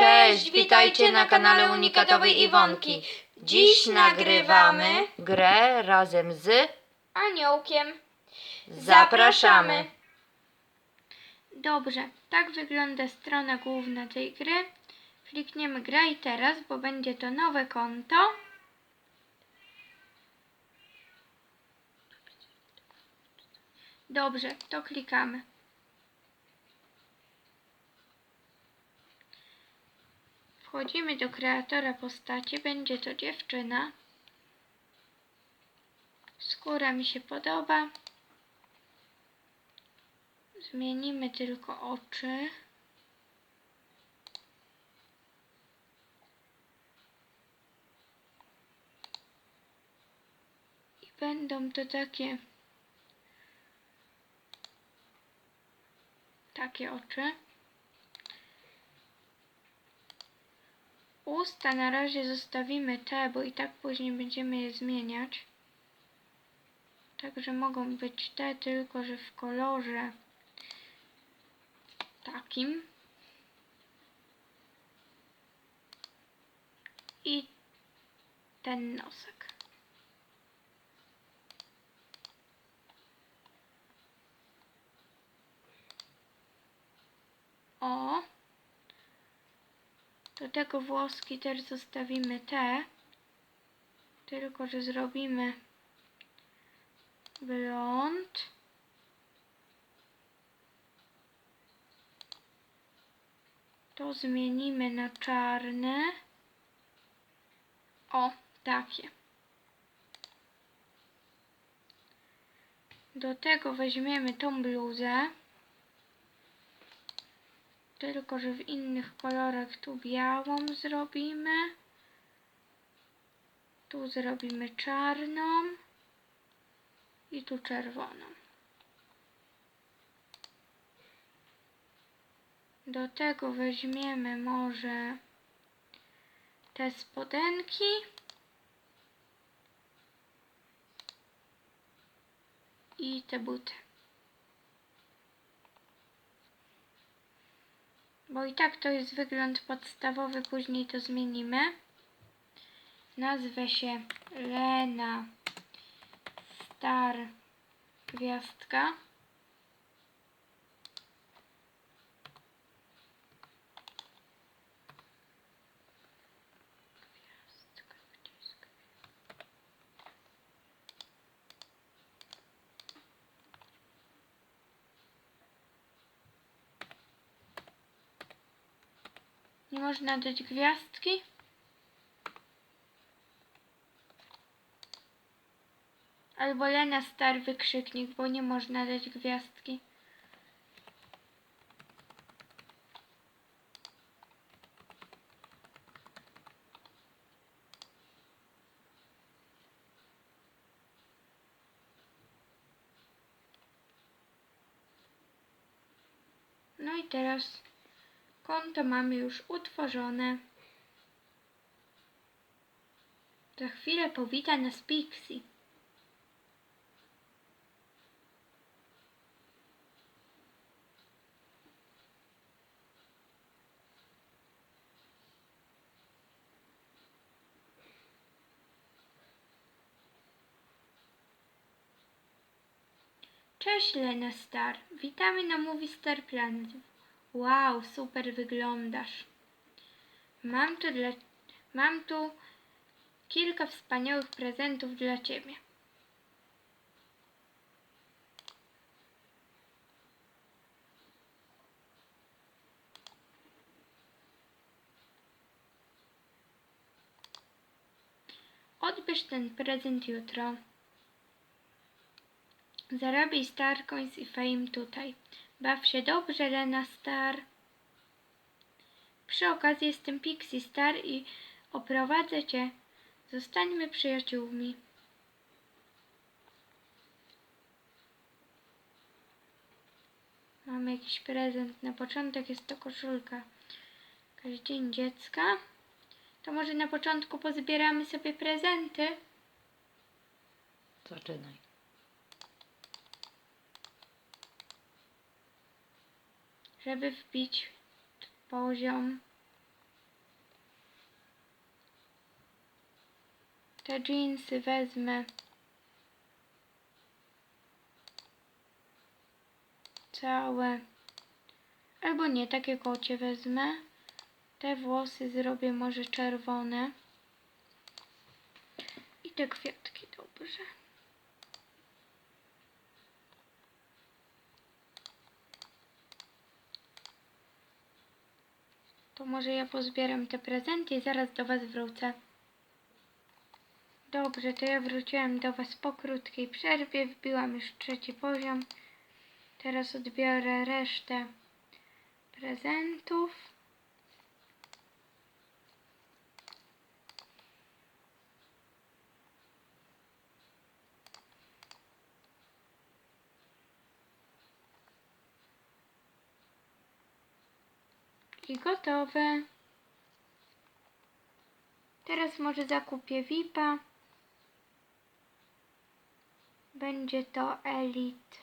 Cześć, witajcie na kanale Unikatowej Iwonki. Dziś nagrywamy grę razem z... aniołkiem. Zapraszamy. Dobrze, tak wygląda strona główna tej gry. Klikniemy graj teraz, bo będzie to nowe konto. Dobrze, to klikamy. Wchodzimy do kreatora postaci, będzie to dziewczyna. Skóra mi się podoba. Zmienimy tylko oczy. I będą to takie takie oczy. Usta na razie zostawimy te, bo i tak później będziemy je zmieniać. Także mogą być te, tylko że w kolorze takim. I ten nosek. O. Do tego włoski też zostawimy te. Tylko, że zrobimy blond. To zmienimy na czarne. O, takie. Do tego weźmiemy tą bluzę. Tylko, że w innych kolorach tu białą zrobimy. Tu zrobimy czarną. I tu czerwoną. Do tego weźmiemy może te spodenki. I te buty. Bo i tak to jest wygląd podstawowy, później to zmienimy. Nazwę się Lena Star Gwiazdka. Można dać gwiazdki? Albo Lena Star wykrzyknik, bo nie można dać gwiazdki. No i teraz konto mamy już utworzone. Za chwilę powita nas Pixie. Cześć Lena Star, witamy na Movie Star Planet. Wow, super wyglądasz. Mam tu, dla, mam tu kilka wspaniałych prezentów dla Ciebie. Odbierz ten prezent jutro. Zarabiaj Star Coins i Fame tutaj. Baw się dobrze, Lena Star. Przy okazji jestem Pixie Star i oprowadzę cię. Zostańmy przyjaciółmi. Mamy jakiś prezent. Na początek jest to koszulka. Jakaś dzień dziecka. To może na początku pozbieramy sobie prezenty? Zaczynaj. żeby wbić poziom. Te jeansy wezmę. Całe. Albo nie, takie kocie wezmę. Te włosy zrobię może czerwone. I te kwiatki dobrze. To może ja pozbieram te prezenty i zaraz do Was wrócę. Dobrze, to ja wróciłam do Was po krótkiej przerwie. Wbiłam już trzeci poziom. Teraz odbiorę resztę prezentów. Gotowe. Teraz może zakupię VIPa. Będzie to Elite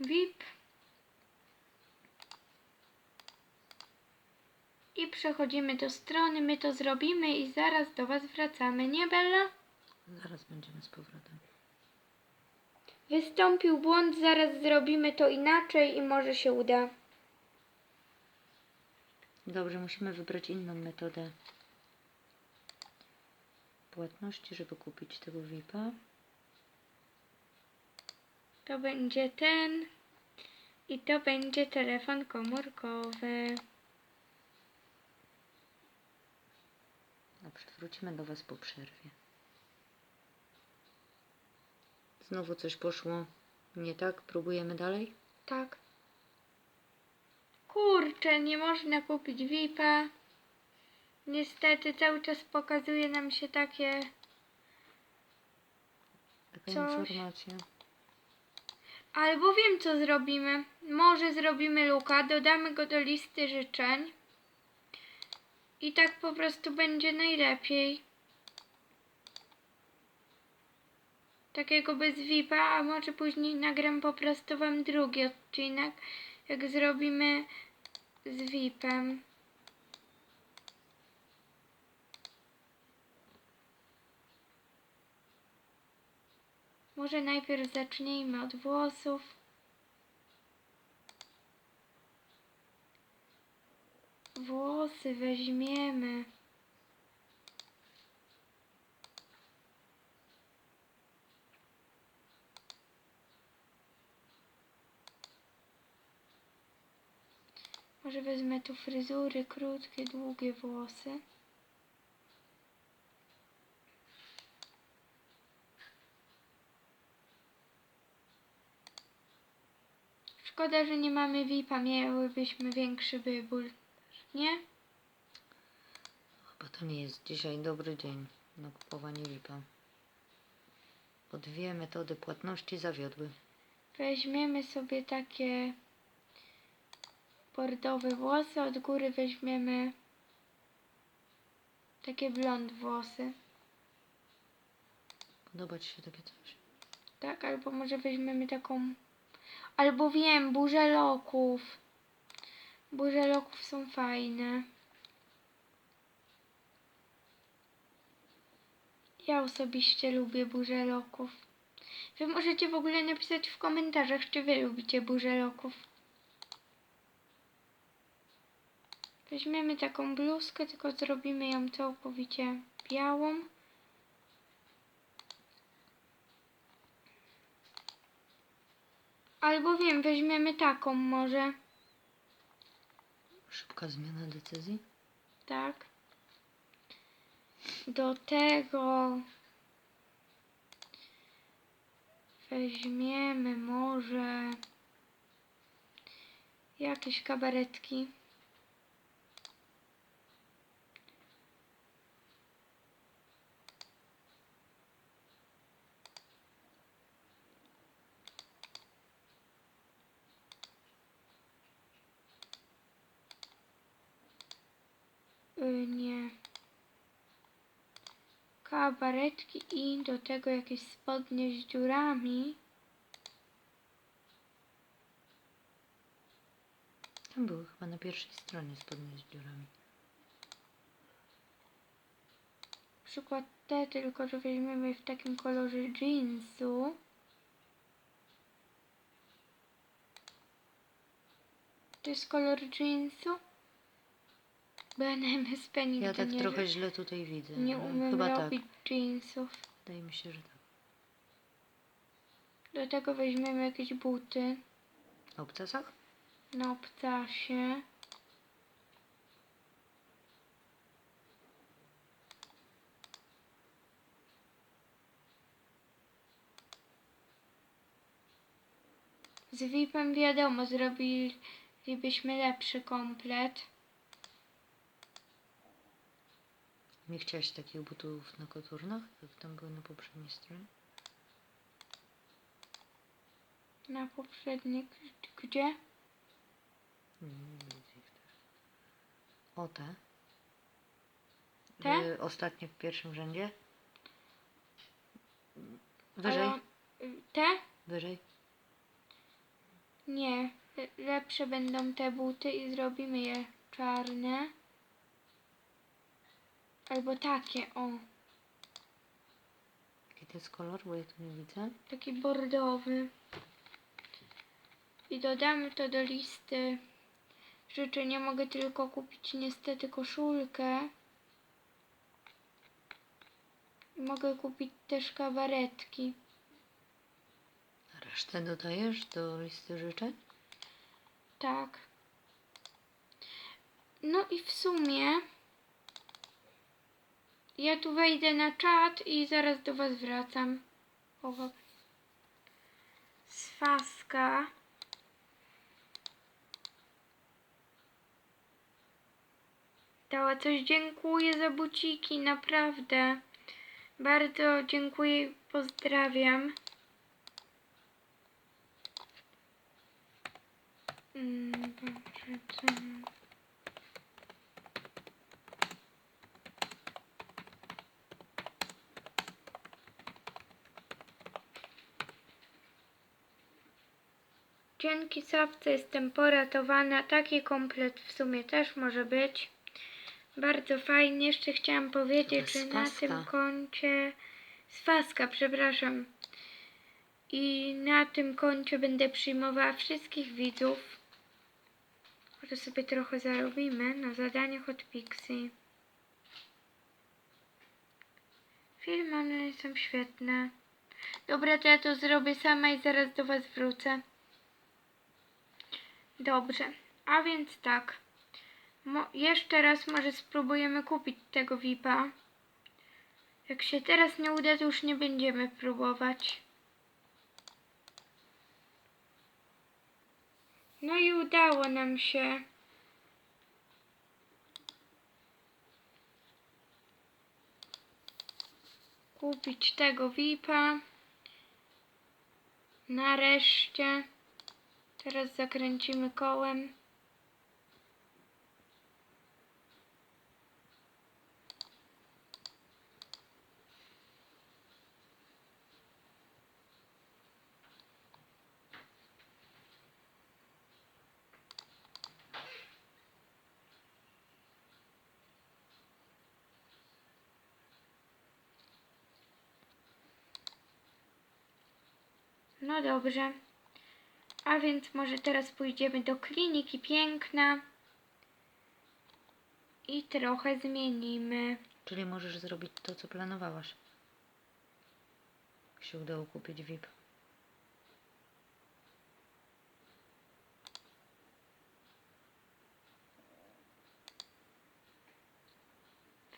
VIP. I przechodzimy do strony, my to zrobimy i zaraz do Was wracamy, nie Bella? Zaraz będziemy z powrotem. Wystąpił błąd, zaraz zrobimy to inaczej i może się uda. Dobrze, musimy wybrać inną metodę płatności, żeby kupić tego VIP-a. To będzie ten i to będzie telefon komórkowy. Dobrze, wrócimy do Was po przerwie. Znowu coś poszło nie tak? Próbujemy dalej? Tak. Kurczę, nie można kupić VIP-a. Niestety cały czas pokazuje nam się takie. Taka Coś. informacja. Albo wiem co zrobimy. Może zrobimy luka, dodamy go do listy życzeń. I tak po prostu będzie najlepiej. Takiego bez VIP-a, a może później nagram po prostu wam drugi odcinek, jak zrobimy z VIP-em. Może najpierw zacznijmy od włosów. Włosy weźmiemy. Może wezmę tu fryzury, krótkie, długie włosy. Szkoda, że nie mamy VIP-a, miałybyśmy większy wybór, nie? Chyba to nie jest dzisiaj dobry dzień na kupowanie VIP-a. Bo dwie metody płatności zawiodły. Weźmiemy sobie takie bordowe włosy, od góry weźmiemy takie blond włosy. Podoba Ci się takie coś? Tak, albo może weźmiemy taką. Albo wiem, burzę loków. Burze loków są fajne. Ja osobiście lubię burzę loków. Wy możecie w ogóle napisać w komentarzach, czy wy lubicie burzę loków. Weźmiemy taką bluzkę, tylko zrobimy ją całkowicie białą. Albo wiem, weźmiemy taką może. Szybka zmiana decyzji? Tak. Do tego weźmiemy może jakieś kabaretki. Y, nie. Kabaretki i do tego jakieś spodnie z dziurami. Tam były chyba na pierwszej stronie spodnie z dziurami. przykład te, tylko że weźmiemy w takim kolorze jeansu. To jest kolor jeansu? Na MSP nigdy Ja tak nie, trochę źle tutaj widzę. nie ale umiem Chyba robić tak. jeansów. Wydaje mi się, że tak. Do tego weźmiemy jakieś buty Na obcasach? na obcasie. Z VIP-em wiadomo, zrobilibyśmy lepszy komplet. Nie chciałaś takich butów na koturnach, jak tam były na poprzedniej stronie? Na poprzednik, gdzie? Nie, nie widzę ich też. O te. Te? Były ostatnie w pierwszym rzędzie. Wyżej, Ale, y, Te? wyżej. Nie. Le- Lepsze będą te buty i zrobimy je czarne. Albo takie, o. Jaki to jest kolor, bo ja tu nie widzę. Taki bordowy. I dodamy to do listy życzeń. Nie mogę tylko kupić niestety koszulkę. Mogę kupić też kabaretki. Resztę dodajesz do listy życzeń? Tak. No i w sumie ja tu wejdę na czat i zaraz do Was wracam. O, Swaska. Dała coś dziękuję za buciki, naprawdę. Bardzo dziękuję i pozdrawiam. Mm, dobrze, co? Dzięki Sapce jestem poratowana. Taki komplet w sumie też może być. Bardzo fajnie. Jeszcze chciałam powiedzieć, że na tym koncie... Swaska, przepraszam. I na tym koncie będę przyjmowała wszystkich widzów. Może sobie trochę zarobimy na zadaniach od Pixie. Filmy one są świetne. Dobra, to ja to zrobię sama i zaraz do Was wrócę. Dobrze, a więc tak. Mo- jeszcze raz może spróbujemy kupić tego VIPa. Jak się teraz nie uda, to już nie będziemy próbować. No i udało nam się. Kupić tego VIPa. Nareszcie. Teraz zakręcimy kołem. No dobrze. A więc może teraz pójdziemy do kliniki piękna i trochę zmienimy. Czyli możesz zrobić to, co planowałaś. Jak się udało kupić VIP.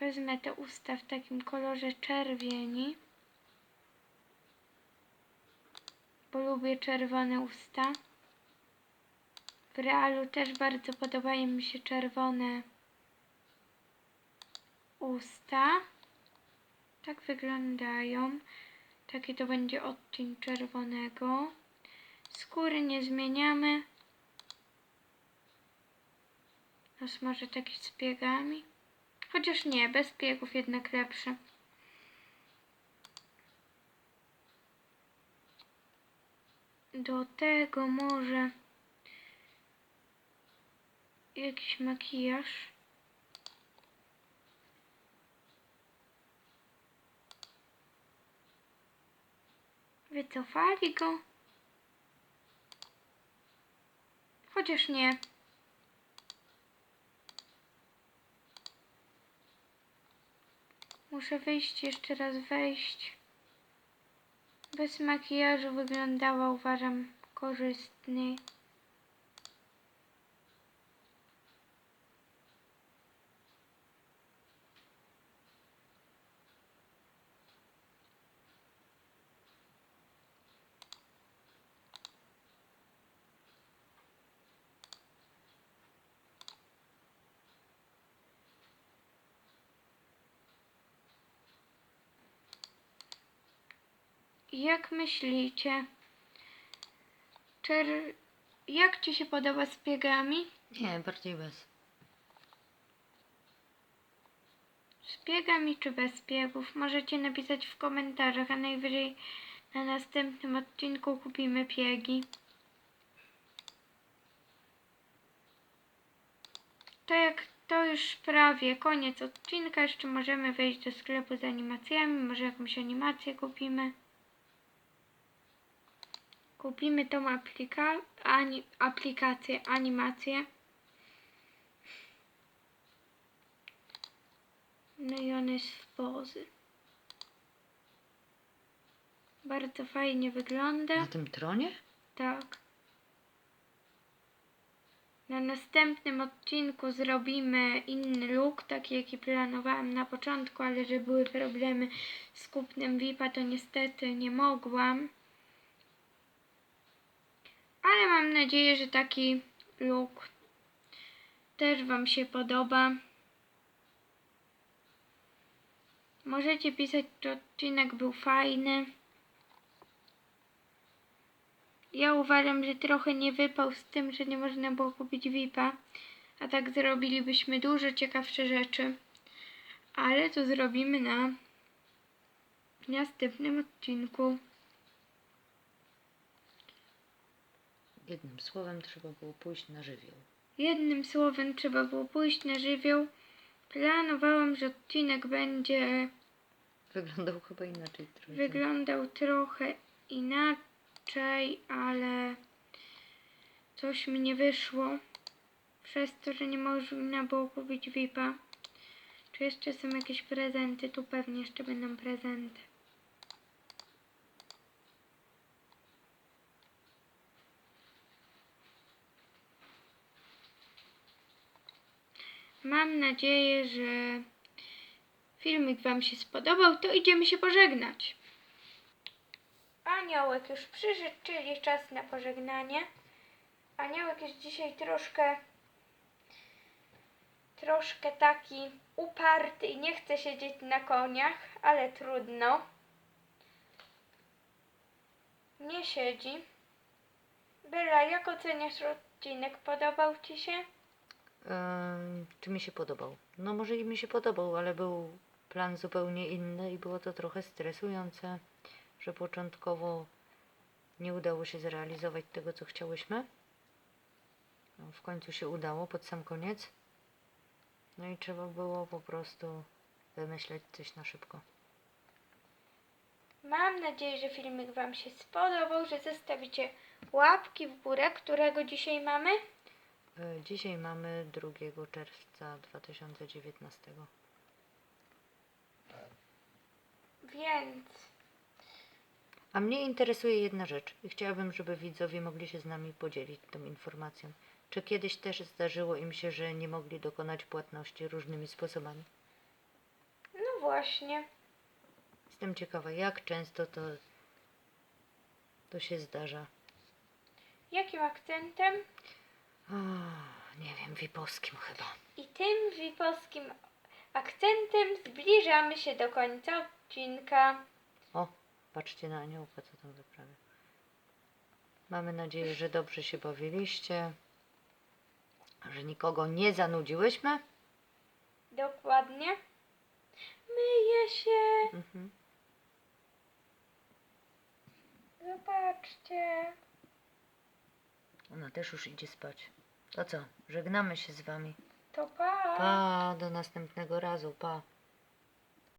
Wezmę te usta w takim kolorze czerwieni, bo lubię czerwone usta. W realu też bardzo podobają mi się czerwone usta. Tak wyglądają. Taki to będzie odcień czerwonego. Skóry nie zmieniamy. Nos może taki z piegami. Chociaż nie, bez piegów jednak lepsze. do tego może jakiś makijaż. Wycofali go. Chociaż nie. Muszę wyjść, jeszcze raz wejść. Bez makijażu wyglądała, uważam, korzystnie. Jak myślicie? Czy jak ci się podoba z biegami? Nie, bardziej bez. Z biegami czy bez biegów? Możecie napisać w komentarzach, a najwyżej na następnym odcinku kupimy biegi. To jak to już prawie koniec odcinka, jeszcze możemy wejść do sklepu z animacjami, może jakąś animację kupimy. Kupimy tą aplika ani aplikację, animację. No i on jest w pozy. Bardzo fajnie wygląda. Na tym tronie? Tak. Na następnym odcinku zrobimy inny look, taki jaki planowałam na początku, ale że były problemy z kupnem VIP-a, to niestety nie mogłam. Ale mam nadzieję, że taki look też Wam się podoba. Możecie pisać, czy odcinek był fajny. Ja uważam, że trochę nie wypał z tym, że nie można było kupić VIP-a, a tak zrobilibyśmy dużo ciekawsze rzeczy. Ale to zrobimy na następnym odcinku. Jednym słowem trzeba było pójść na żywioł. Jednym słowem trzeba było pójść na żywioł. Planowałam, że odcinek będzie Wyglądał chyba inaczej trochę. wyglądał trochę inaczej, ale coś mi nie wyszło. Przez to, że nie można było kupić VIP-a. Czy jeszcze są jakieś prezenty? Tu pewnie jeszcze będą prezenty. Mam nadzieję, że filmik Wam się spodobał. To idziemy się pożegnać. Aniołek już przyszedł, czyli czas na pożegnanie. Aniołek jest dzisiaj troszkę troszkę taki uparty i nie chce siedzieć na koniach, ale trudno. Nie siedzi. Bela, jak oceniasz odcinek? Podobał Ci się? Czy mi się podobał? No może i mi się podobał, ale był plan zupełnie inny i było to trochę stresujące, że początkowo nie udało się zrealizować tego, co chciałyśmy. No, w końcu się udało pod sam koniec. No i trzeba było po prostu wymyśleć coś na szybko. Mam nadzieję, że filmik Wam się spodobał, że zostawicie łapki w górę, którego dzisiaj mamy. E, Dzisiaj mamy 2 czerwca 2019. Więc A mnie interesuje jedna rzecz i chciałabym, żeby widzowie mogli się z nami podzielić tą informacją. Czy kiedyś też zdarzyło im się, że nie mogli dokonać płatności różnymi sposobami? no właśnie. Jestem ciekawa, jak często to, to się zdarza. Jakim akcentem? O, nie wiem, wiposkim chyba. I tym wipowskim akcentem zbliżamy się do końca odcinka. O, patrzcie na aniołka, co tam wyprawia. Mamy nadzieję, że dobrze się bawiliście, że nikogo nie zanudziłyśmy. Dokładnie. Myję się. Mhm. Zobaczcie. Ona też już idzie spać. To co? Żegnamy się z wami. To pa. Pa, do następnego razu, pa.